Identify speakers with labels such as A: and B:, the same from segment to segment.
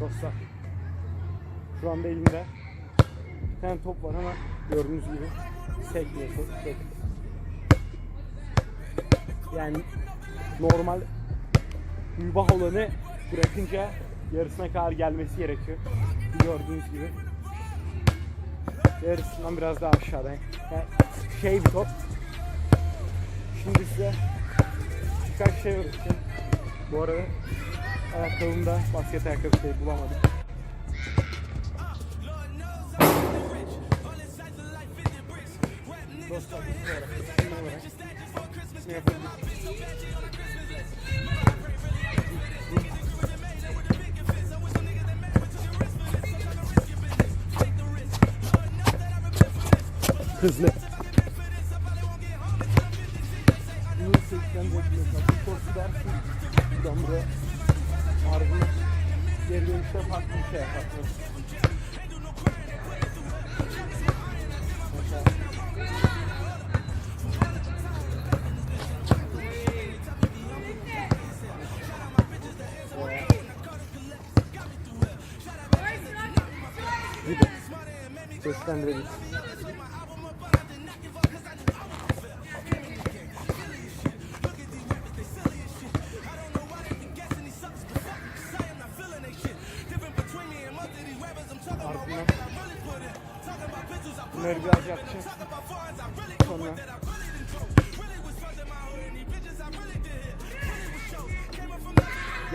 A: Dostlar. Şu anda elimde bir tane top var ama gördüğünüz gibi sekmiyor top. Sek. Yani normal mübah olanı bırakınca yarısına kadar gelmesi gerekiyor. Gördüğünüz gibi. Yarısından biraz daha aşağıda. Yani şey bir top. Şimdi size birkaç şey öğreteceğim. Bu arada ayakkabımda basket ayakkabı şey bulamadım. Dostlar bu olarak, olarak ne yapabiliriz? Hızlı. Bunu 80 mesela bir korku dersin. Buradan buraya ardından geri dönüşte farklı bir şey gibi seslendirebiliriz.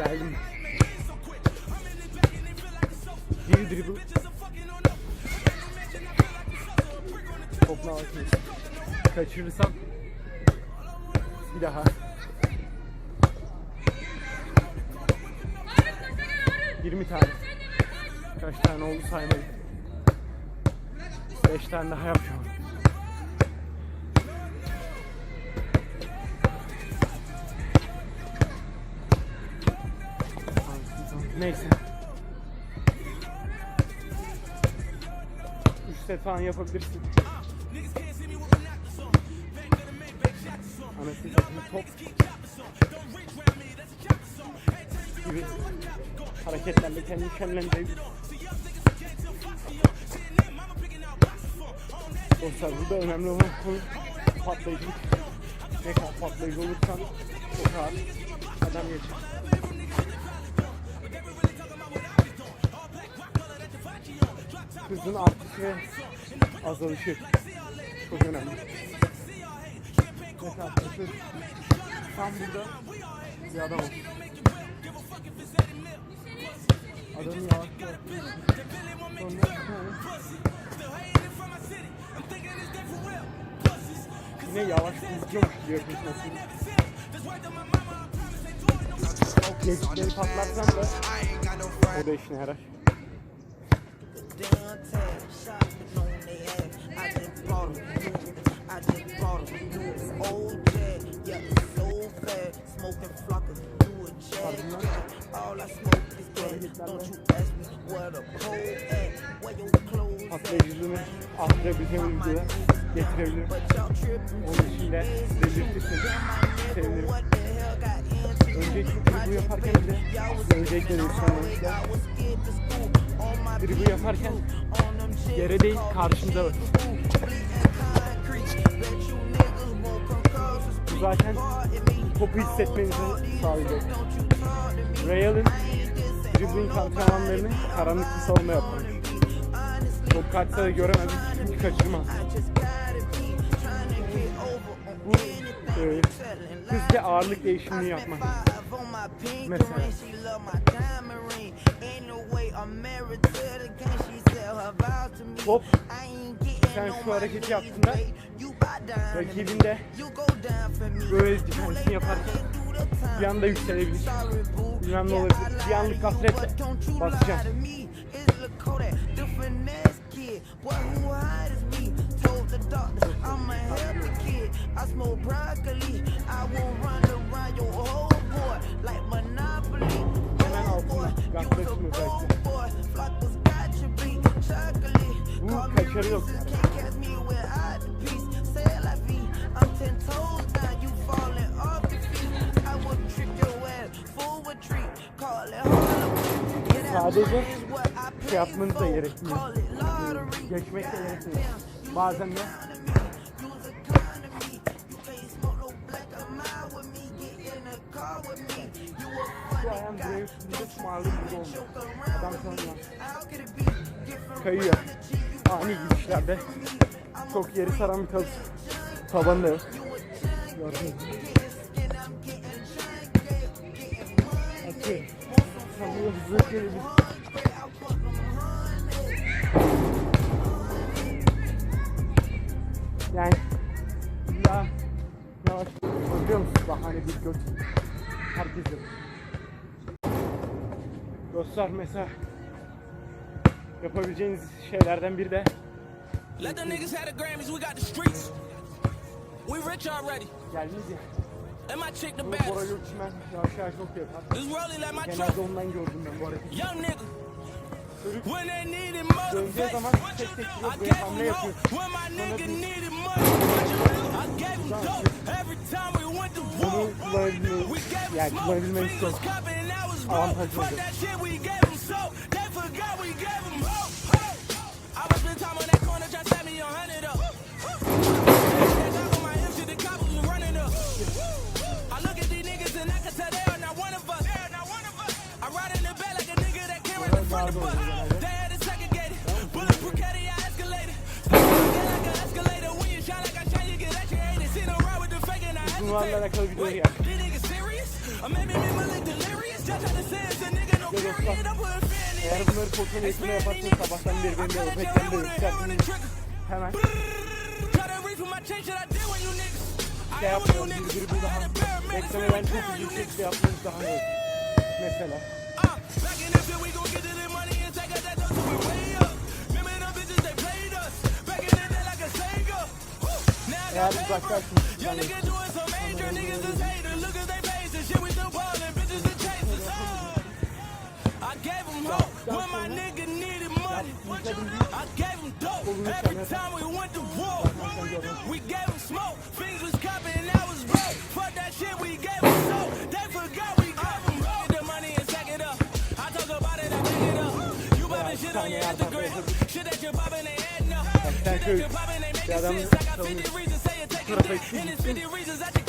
A: Geldim. Bir dribble. Topla atıyoruz. Kaçırırsam bir daha. Yirmi tane. Kaç tane oldu saymadım. Beş tane daha yapacağım. Neyse. Üç set falan yapabilirsin. Anasını top gibi hareketlerle kendini şenlendirebilir. Dostlar burada önemli olan konu patlayıcılık. Ne kadar patlayıcı olursan o kadar adam geçer. Hızın artışı ve azalışı çok önemli. Mesela hızı tam burada bir adam olsun. Adamı yavaş Yine yavaş hızlıyormuş gibi yapıyorsun. Geçitleri patlatsan da o da işine yarar.
B: Downtown, shopping on they ass. I just bought 'em. I just bought 'em. Do it old jet, yeah, it's so fast. Smoking flocker, do a jag jack. All I smoke is gas. Don't you ask me where the pole at, where your clothes at.
A: Patlayıcılığını arttırabileceğim videoya getirebilirim.
B: But y'all tripping.
A: Onun için de belirtirseniz sevinirim. Öncelikle dribu yaparken bile öncelikle de insanlar dribu yaparken. Yere değil karşımda bak. Bu zaten topu hissetmenizi sağlayacak. Real'ın dribbling antrenmanlarını karanlık bir salonda yapmış. Top kaçsa da göremez çünkü kaçırmaz. Bu e, hız ağırlık değişimini yapmak. Mesela. Hop. Sen şu hareketi yaptığında rakibin de böyle defensini yaparken bir anda yükselebilir. Bilmem ne olabilir. Bir anlık gafletle basacağım.
B: I smoke broccoli. I will run around your whole board. Like Monopoly.
A: Hemen altında gafletin özellikle. Bu kaçarı yok sadece şey yapmanız da gerekmiyor. Geçmek de gerekmiyor. Bazen de şu olmuyor. Adam sanıyor. Kayıyor. Ani gidişlerde. Çok yeri saran bir tab taban da yok. Yani illa yavaş biliyor musun bahane bir göt herkes yapıyor. Dostlar mesela yapabileceğiniz şeylerden biri de
C: Let the niggas have the Grammys, we got the streets. We rich already.
A: geldiniz ya.
C: And my chick the best.
A: Bora Gökçümen yavaş çok yapar.
C: This rolling like my
A: Genelde ondan gördüm ben bu hareketi.
C: Young nigga. When they needed motivation,
A: zaman tek tek
C: I
A: buraya
C: gave
A: hamle yapıyor.
C: When my nigga needed money, what you do? I gave him dope. Every time we went to war, we gave him smoke. was cupping, that was broke. Fuck that shit, we gave him soap. Forgot we gave him hope. I was spend time on that corner, try to set me a hundred up. That dog on my hip, shit, the coppers was running up. I look at these niggas and I can tell they are not one of us. They are not one of us. I ride in the like a nigga that right in front of us. They had it segregated. Bulletproof caddy, I escalated. Like an escalator. When you shine like I shine, you get hated. See no ride with the fake and I hesitate. Wait, these niggas serious? Or maybe me? Just to say
A: dostlar, Eğer bunları yaparsın
C: these niggas.
A: sabahtan beri beni de öpekten de
C: trigger.
A: Hemen şey
C: am when you
A: yapmayalım.
C: niggas.
A: Birbiri burada
C: I had a paramedics,
A: beklemeden çok bir
C: niggas.
A: şekilde yapmanız daha iyi. Mesela eğer
C: got paper. Gave him hope when my nigga needed money. I gave him dope every time we went to war. We gave him smoke, things was cupping and that was broke. Fuck that shit, we gave him soap. They forgot we gave him hope. Get the money and stack it up. I talk about it, I back it up. You poppin' shit on your Instagram. Shit that you're poppin' ain't adding up. Shit that you're poppin' ain't making sense. I got 50
A: savunma-
C: reasons, say it, take dick.
A: gittiği
C: And it's 50 reasons kill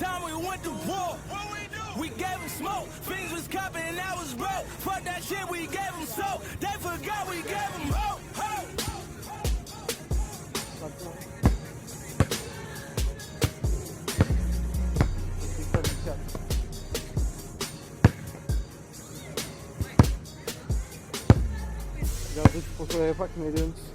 C: time we went to war. What we do? We gave him smoke, things was cupping and that was broke. Fuck that shit, we gave him soap. They forgot we gave him hope. hope.
A: Dikkat dikkat. Biraz da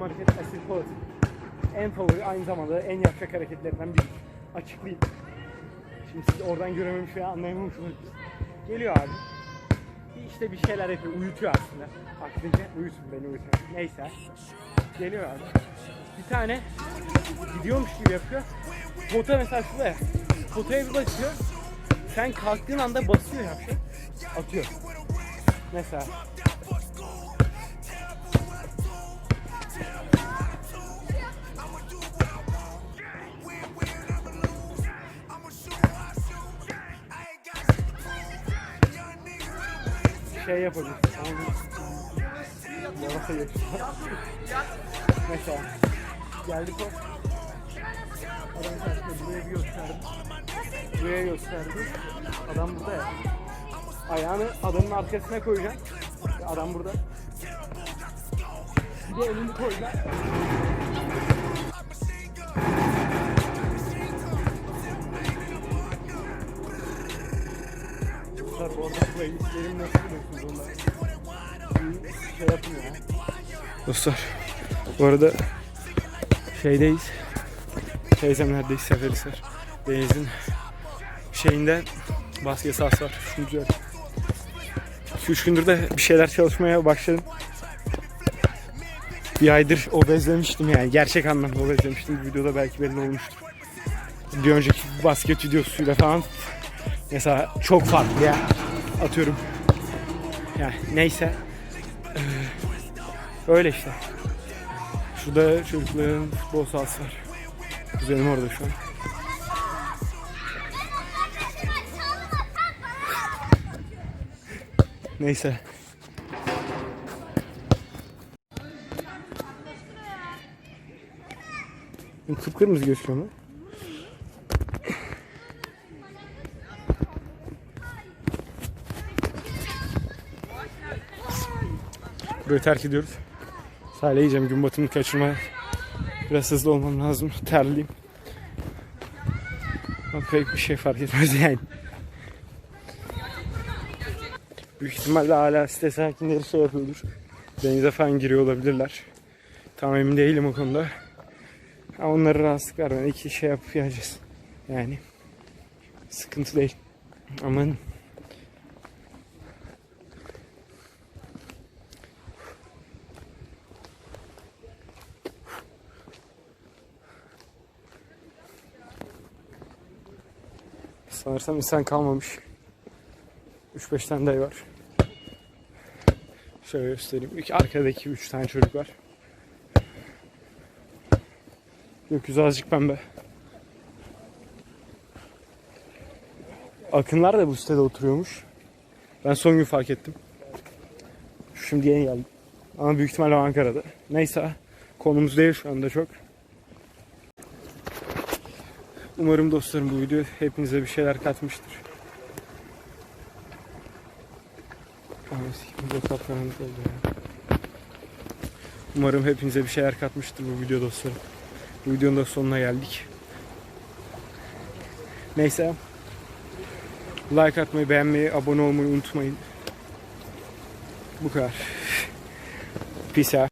A: yaptığım asil polat. En favori aynı zamanda en yapacak hareketlerinden biri. Açıklayayım. Şimdi siz oradan görememiş veya anlayamamış olabilirsiniz. Geliyor abi. Bir işte bir şeyler yapıyor. Uyutuyor aslında. Aklınca uyutun beni uyutun. Neyse. Geliyor abi. Bir tane gidiyormuş gibi yapıyor. Pota mesela şurada ya. Potaya bir basıyor. Sen kalktığın anda basıyor ya bir şey. Atıyor. Mesela. Şey yapıyor. Mesela geldik o. Adam karşısında buraya bir gösterdi. Buraya gösterdi. Adam burada ya. Ayağını adamın arkasına koyacaksın. Adam burada. Bir de elini koyacaksın. Orada playlistlerim nasıl biliyorsunuz onlar? Bir. Dostlar bu arada şeydeyiz. Teyzemlerdeyiz Seferihisar. Denizin şeyinde basket sahası var. Güzel. 2-3 gündür de bir şeyler çalışmaya başladım. Bir aydır obezlemiştim yani. Gerçek anlamda obezlemiştim. Bir videoda belki belli olmuştur. Bir önceki basket videosuyla falan mesela çok farklı ya. Atıyorum. Yani neyse. Ee, öyle işte. Şurada çocukların futbol sahası var. Kuzenim orada şu an. Neyse. Kıpkırmızı gözüküyor mu? Burayı terk ediyoruz. Sahile yiyeceğim gün batımını kaçırmaya. Biraz hızlı olmam lazım. Terliyim. Ama pek bir şey fark etmez yani. Büyük ihtimalle hala site sakinleri şey yapıyordur. Denize falan giriyor olabilirler. Tam emin değilim o konuda. Ama onları rahatsızlık vermeden iki şey yapıp geleceğiz. Yani sıkıntı değil. Aman Sanırsam insan kalmamış. 3-5 tane dayı var. Şöyle göstereyim. İki arkadaki 3 tane çocuk var. Gökyüzü azıcık pembe. Akınlar da bu sitede oturuyormuş. Ben son gün fark ettim. Şimdi yeni geldim. Ama büyük ihtimalle Ankara'da. Neyse konumuz değil şu anda çok. Umarım dostlarım bu video hepinize bir şeyler katmıştır. Umarım hepinize bir şeyler katmıştır bu video dostlarım. Bu videonun da sonuna geldik. Neyse. Like atmayı, beğenmeyi, abone olmayı unutmayın. Bu kadar. Peace out.